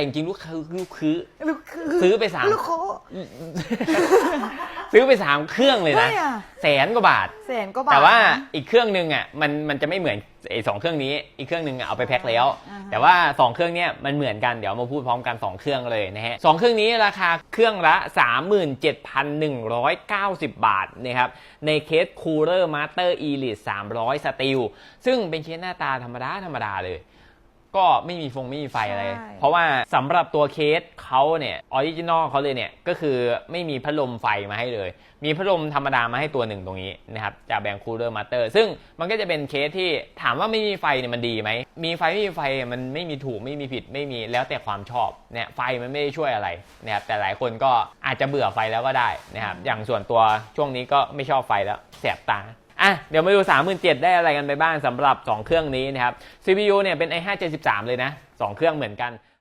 แต่จริงๆลูกคือลูกคือ ลูกคือซื้อไปสาม ลูกโคซื้อไปสามเครื่องเลยนะ ใช่อะแสนกว่าบาท แสนก็บาท แต่ว่านะอีกเครื่องหนึงอะมันมันจะไม่เหมือนไอ้สองเครื่องนี้ อีกเครื่องหนึงอะเอาไปแพ็คแล้ว อ่าฮะ แต่ว่าสองเครื่องเนี้ยมันเหมือนกันเดี๋ยวมาพูดพร้อมกันสองเครื่องเลยนะฮะสองเครื่องนี้ราคาเครื่องละ 37,190 บาทนะครับในเคส Cooler Master Elite 300 Steel ซึ่งเป็นเคสหน้าตาธรรมดาธรรมดาเลย ก็ไม่มีฟงไม่มีไฟอะไร ใช่ เพราะว่าสำหรับตัวเคสเขาเนี่ยออริจินอลเขาเลยเนี่ยก็คือไม่มีพัดลมไฟมาให้เลย มีพัดลมธรรมดามาให้ตัวหนึ่งตรงนี้นะครับจากแบรนด์คูลเลอร์มาเตอร์ซึ่งมันก็จะเป็นเคสที่ถามว่าไม่มีไฟเนี่ยมันดีไหม มีไฟไม่มีไฟมันไม่มีถูกไม่มีผิดไม่มีแล้วแต่ความชอบเนี่ยไฟมันไม่ได้ช่วยอะไรนะครับแต่หลายคนก็อาจจะเบื่อไฟแล้วก็ได้นะครับอย่างส่วนตัวช่วงนี้ก็ไม่ชอบไฟแล้วแสบตา อะเดี๋ยวมาดู 37,000 ได้อะไรกันไปบ้างสำหรับ 2 เครื่องนี้นะครับ CPU เนี่ยเป็น i5 73เลยนะ 2 เครื่องเหมือนกัน